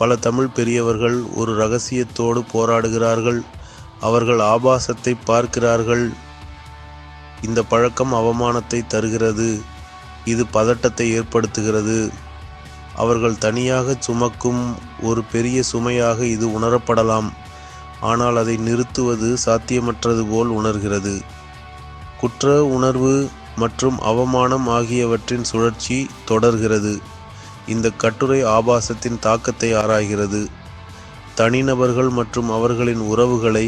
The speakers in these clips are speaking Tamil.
பல தமிழ் பெரியவர்கள் ஒரு ரகசியத்தோடு போராடுகிறார்கள். அவர்கள் ஆபாசத்தை பார்க்கிறார்கள். இந்த பழக்கம் அவமானத்தை தருகிறது. இது பதட்டத்தை ஏற்படுத்துகிறது. அவர்கள் தனியாக சுமக்கும் ஒரு பெரிய சுமையாக இது உணரப்படலாம். ஆனால் அதை நிறுத்துவது சாத்தியமற்றது போல் உணர்கிறது. குற்ற உணர்வு மற்றும் அவமானம் ஆகியவற்றின் சுழற்சி தொடர்கிறது. இந்த கட்டுரை ஆபாசத்தின் தாக்கத்தை ஆராய்கிறது. தனிநபர்கள் மற்றும் அவர்களின் உறவுகளை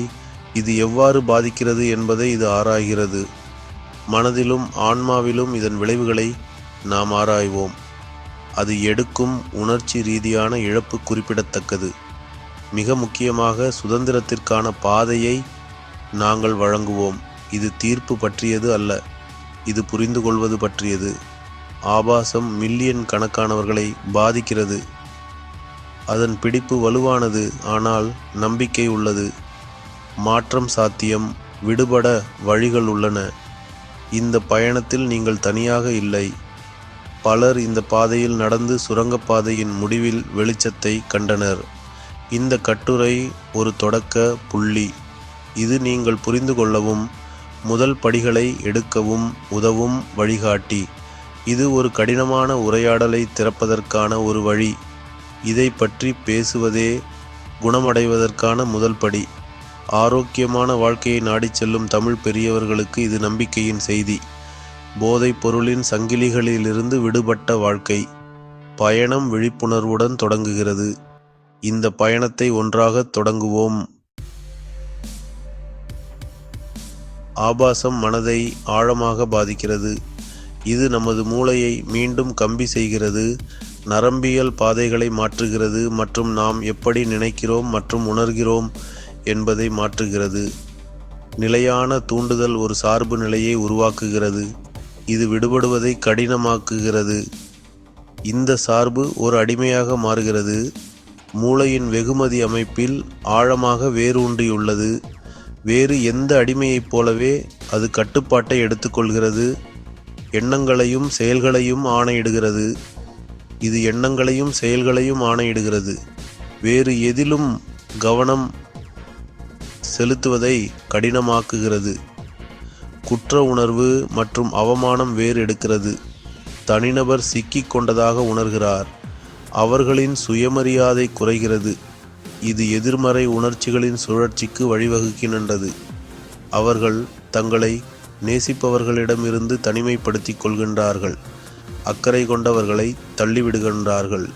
இது எவ்வாறு பாதிக்கிறது என்பதை இது ஆராய்கிறது. மனதிலும் ஆன்மாவிலும் இதன் விளைவுகளை நாம் ஆராய்வோம். அது எடுக்கும் உணர்ச்சி ரீதியான இழப்பு குறிப்பிடத்தக்கது. மிக முக்கியமாக சுதந்திரத்திற்கான பாதையை நாங்கள் வழங்குவோம். இது தீர்ப்பு பற்றியது அல்ல. இது புரிந்து கொள்வது பற்றியது. ஆபாசம் மில்லியன் கணக்கானவர்களை பாதிக்கிறது. அதன் பிடிப்பு வலுவானது ஆனால் நம்பிக்கை உள்ளது. மாற்றம் சாத்தியம் விடுபட வழிகள் உள்ளன. இந்த பயணத்தில் நீங்கள் தனியாக இல்லை. பலர் இந்த பாதையில் நடந்து சுரங்கப்பாதையின் முடிவில் வெளிச்சத்தை கண்டனர். இந்த கட்டுரை ஒரு தொடக்க புள்ளி. இது நீங்கள் புரிந்து கொள்ளவும் முதல் படிகளை எடுக்கவும் உதவும் வழிகாட்டி. இது ஒரு கடினமான உரையாடலை திறப்பதற்கான ஒரு வழி. இதை பற்றி பேசுவதே குணமடைவதற்கான முதல் படி. ஆரோக்கியமான வாழ்க்கையை நாடிச் செல்லும் தமிழ் பெரியவர்களுக்கு இது நம்பிக்கையின் செய்தி. போதைப் பொருளின் சங்கிலிகளிலிருந்து விடுபட்ட வாழ்க்கை. பயணம் விழிப்புணர்வுடன் தொடங்குகிறது. இந்த பயணத்தை ஒன்றாக தொடங்குவோம். ஆபாசம் மனதை ஆழமாக பாதிக்கிறது. இது நமது மூளையை மீண்டும் கம்பி செய்கிறது நரம்பியல் பாதைகளை மாற்றுகிறது மற்றும் நாம் எப்படி நினைக்கிறோம் மற்றும் உணர்கிறோம் என்பதை மாற்றுகிறது. நிலையான தூண்டுதல் ஒரு சார்பு நிலையை உருவாக்குகிறது. இது விடுபடுவதை கடினமாக்குகிறது. இந்த சார்பு ஒரு அடிமையாக மாறுகிறது. மூளையின் வெகுமதி அமைப்பில் ஆழமாக வேரூன்றியுள்ளது. வேறு எந்த அடிமையைப் போலவே அது கட்டுப்பாட்டை எடுத்துக்கொள்கிறது. எண்ணங்களையும் செயல்களையும் ஆணையிடுகிறது. இது எண்ணங்களையும் செயல்களையும் ஆணையிடுகிறது. வேறு எதிலும் கவனம் செலுத்துவதை கடினமாக்குகிறது. குற்ற உணர்வு மற்றும் அவமானம் வேறு எடுக்கிறது. தனிநபர் சிக்கிக் கொண்டதாக உணர்கிறார். அவர்களின் சுயமரியாதை குறைகிறது. இது எதிர்மறை உணர்ச்சிகளின் சுழற்சிக்கு வழிவகுக்கின்றது. அவர்கள் தங்களை நேசிப்பவர்களிடமிருந்து தனிமைப்படுத்திக் கொள்கின்றார்கள். அக்கறை கொண்டவர்களை தள்ளிவிடுகின்றார்கள்.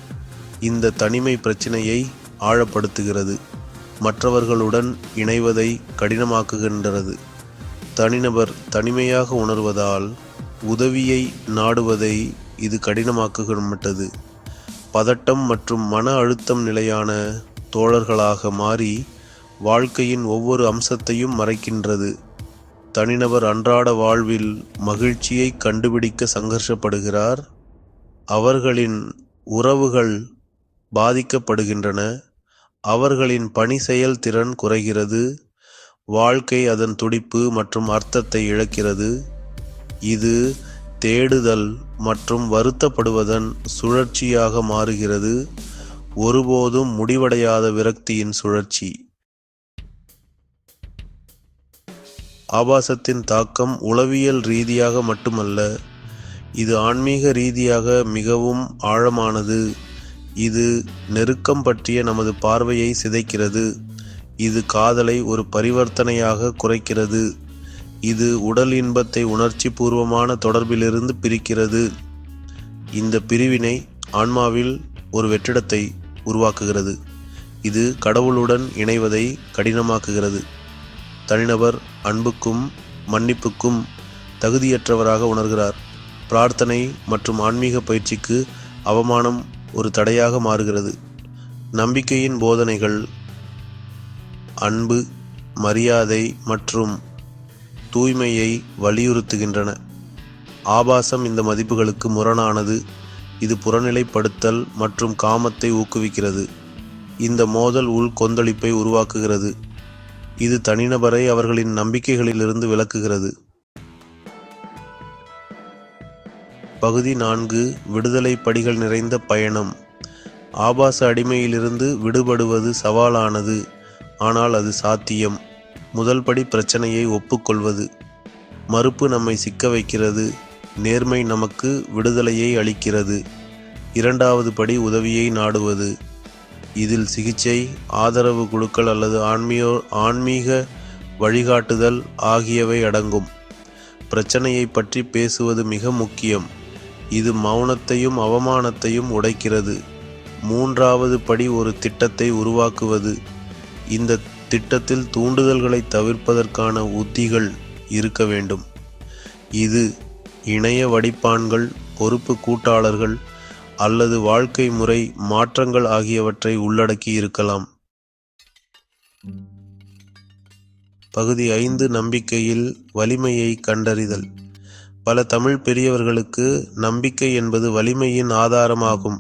இந்த தனிமை பிரச்சினையை ஆழப்படுத்துகிறது. மற்றவர்களுடன் இணைவதை கடினமாக்குகின்றது. தனிநபர் தனிமையாக உணர்வதால் உதவியை நாடுவதை இது கடினமாக்குகின்றது. பதட்டம் மற்றும் மன அழுத்தம் நிலையான தோழர்களாக மாறி வாழ்க்கையின் ஒவ்வொரு அம்சத்தையும் மறைக்கின்றது. தனிநபர் அன்றாட வாழ்வில் மகிழ்ச்சியை கண்டுபிடிக்க சங்கர்ஷப்படுகிறார். அவர்களின் உறவுகள் பாதிக்கப்படுகின்றன. அவர்களின் பணி செயல்திறன் குறைகிறது. வாழ்க்கை அதன் துடிப்பு மற்றும் அர்த்தத்தை இழக்கிறது. இது தேடுதல் மற்றும் வருத்தப்படுவதன் சுழற்சியாக மாறுகிறது. ஒருபோதும் முடிவடையாத விரக்தியின் சுழற்சி. ஆபாசத்தின் தாக்கம் உளவியல் ரீதியாக மட்டுமல்ல இது ஆன்மீக ரீதியாக மிகவும் ஆழமானது. இது நெருக்கம் பற்றிய நமது பார்வையை சிதைக்கிறது. இது காதலை ஒரு பரிவர்த்தனையாக குறைக்கிறது. இது உடல் இன்பத்தை உணர்ச்சி பூர்வமான தொடர்பிலிருந்து பிரிக்கிறது. இந்த பிரிவினை ஆன்மாவில் ஒரு வெற்றிடத்தை உருவாக்குகிறது. இது கடவுளுடன் இணைவதை கடினமாக்குகிறது. தனிநபர் அன்புக்கும் மன்னிப்புக்கும் தகுதியற்றவராக உணர்கிறார். பிரார்த்தனை மற்றும் ஆன்மீக பயிற்சிக்கு அவமானம் ஒரு தடையாக மாறுகிறது. நம்பிக்கையின் போதனைகள் அன்பு மரியாதை மற்றும் தூய்மையை வலியுறுத்துகின்றன. ஆபாசம் இந்த மதிப்புகளுக்கு முரணானது. இது புறநிலைப்படுத்தல் மற்றும் காமத்தை ஊக்குவிக்கிறது. இந்த மோதல் உள் கொந்தளிப்பை உருவாக்குகிறது. இது தனிநபரை அவர்களின் நம்பிக்கைகளிலிருந்து விலக்குகிறது. பகுதி நான்கு விடுதலை படிகள் நிறைந்த பயணம். ஆபாச அடிமையிலிருந்து விடுபடுவது சவாலானது ஆனால் அது சாத்தியம். முதல் படி பிரச்சனையை ஒப்புக்கொள்வது. மறுப்பு நம்மை சிக்க வைக்கிறது நேர்மை நமக்கு விடுதலையை அளிக்கிறது. இரண்டாவது படி உதவியை நாடுவது. இதில் சிகிச்சை ஆதரவு குழுக்கள் அல்லது ஆன்மீக ஆன்மீக வழிகாட்டுதல் ஆகியவை அடங்கும். பிரச்சனையை பற்றி பேசுவது மிக முக்கியம். இது மௌனத்தையும் அவமானத்தையும் உடைக்கிறது. மூன்றாவது படி ஒரு திட்டத்தை உருவாக்குவது. இந்த திட்டத்தில் தூண்டுதல்களை தவிர்ப்பதற்கான உத்திகள் இருக்க வேண்டும். இது இணைய வடிப்பான்கள் பொறுப்பு கூட்டாளர்கள் அல்லது வாழ்க்கை முறை மாற்றங்கள் ஆகியவற்றை உள்ளடக்கி இருக்கலாம். பகுதி ஐந்து நம்பிக்கையில் வலிமையை கண்டறிதல். பல தமிழ் பெரியவர்களுக்கு நம்பிக்கை என்பது வலிமையின் ஆதாரமாகும்.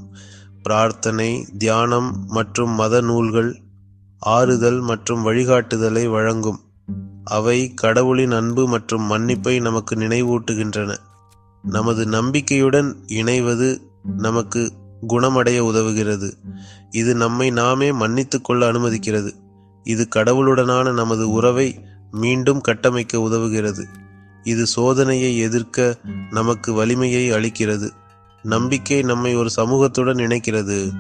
பிரார்த்தனை தியானம் மற்றும் மத நூல்கள் ஆறுதல் மற்றும் வழிகாட்டுதலை வழங்கும். அவை கடவுளின் அன்பு மற்றும் மன்னிப்பை நமக்கு நினைவூட்டுகின்றன. நமது நம்பிக்கையுடன் இணைவது நமக்கு குணமடைய உதவுகிறது. இது நம்மை நாமே மன்னித்து கொள்ள அனுமதிக்கிறது. இது கடவுளுடனான நமது உறவை மீண்டும் கட்டமைக்க உதவுகிறது. இது சோதனையை எதிர்க்க நமக்கு வலிமையை அளிக்கிறது. நம்பிக்கை நம்மை ஒரு சமூகத்துடன் இணைக்கிறது.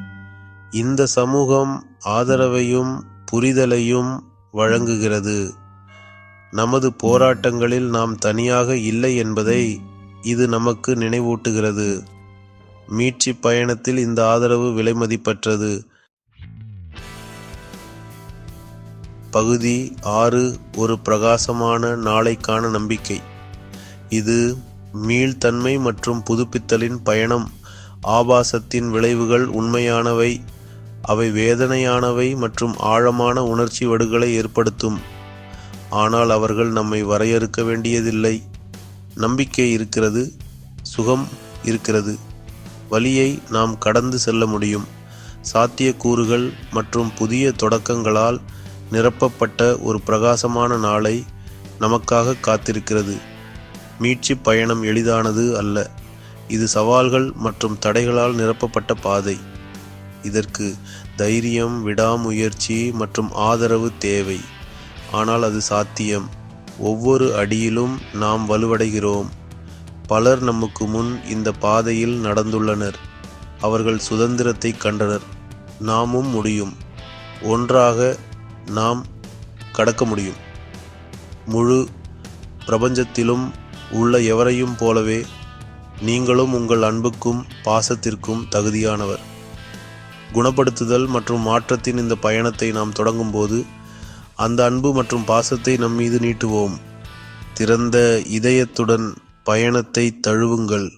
இந்த சமூகம் ஆதரவையும் புரிதலையும் வழங்குகிறது. நமது போராட்டங்களில் நாம் தனியாக இல்லை என்பதை இது நமக்கு நினைவூட்டுகிறது. மீட்சி பயணத்தில் இந்த ஆதரவு விலைமதிப்பற்றது பகுதி ஆறு ஒரு பிரகாசமான நாளைக்கான நம்பிக்கை. இது மீள்தன்மை மற்றும் புதுப்பித்தலின் பயணம். ஆபாசத்தின் விளைவுகள் உண்மையானவை அவை வேதனையானவை மற்றும் ஆழமான உணர்ச்சி வடுகளை ஏற்படுத்தும். ஆனால் அவர்கள் நம்மை வரையறுக்க வேண்டியதில்லை. நம்பிக்கை இருக்கிறது சுகம் இருக்கிறது. வழியை நாம் கடந்து செல்ல முடியும். சாத்தியக்கூறுகள் மற்றும் புதிய தொடக்கங்களால் நிரப்பப்பட்ட ஒரு பிரகாசமான நாளை நமக்காக காத்திருக்கிறது. மீட்சி பயணம் எளிதானது அல்ல. இது சவால்கள் மற்றும் தடைகளால் நிரப்பப்பட்ட பாதை. இதற்கு தைரியம் விடாமுயற்சி மற்றும் ஆதரவு தேவை. ஆனால் அது சாத்தியம். ஒவ்வொரு அடியிலும் நாம் வலுவடைகிறோம். பலர் நமக்கு முன் இந்த பாதையில் நடந்துள்ளனர். அவர்கள் சுதந்திரத்தை கண்டனர். நாமும் முடியும். ஒன்றாக நாம் கடக்க முடியும். முழு பிரபஞ்சத்திலும் உள்ள எவரையும் போலவே நீங்களும் உங்கள் அன்புக்கும் பாசத்திற்கும் தகுதியானவர். குணப்படுத்துதல் மற்றும் மாற்றத்தின் இந்த பயணத்தை நாம் தொடங்கும்போது அந்த அன்பு மற்றும் பாசத்தை நம் மீது நீட்டுவோம். திறந்த இதயத்துடன் பயணத்தை தழுவுங்கள்.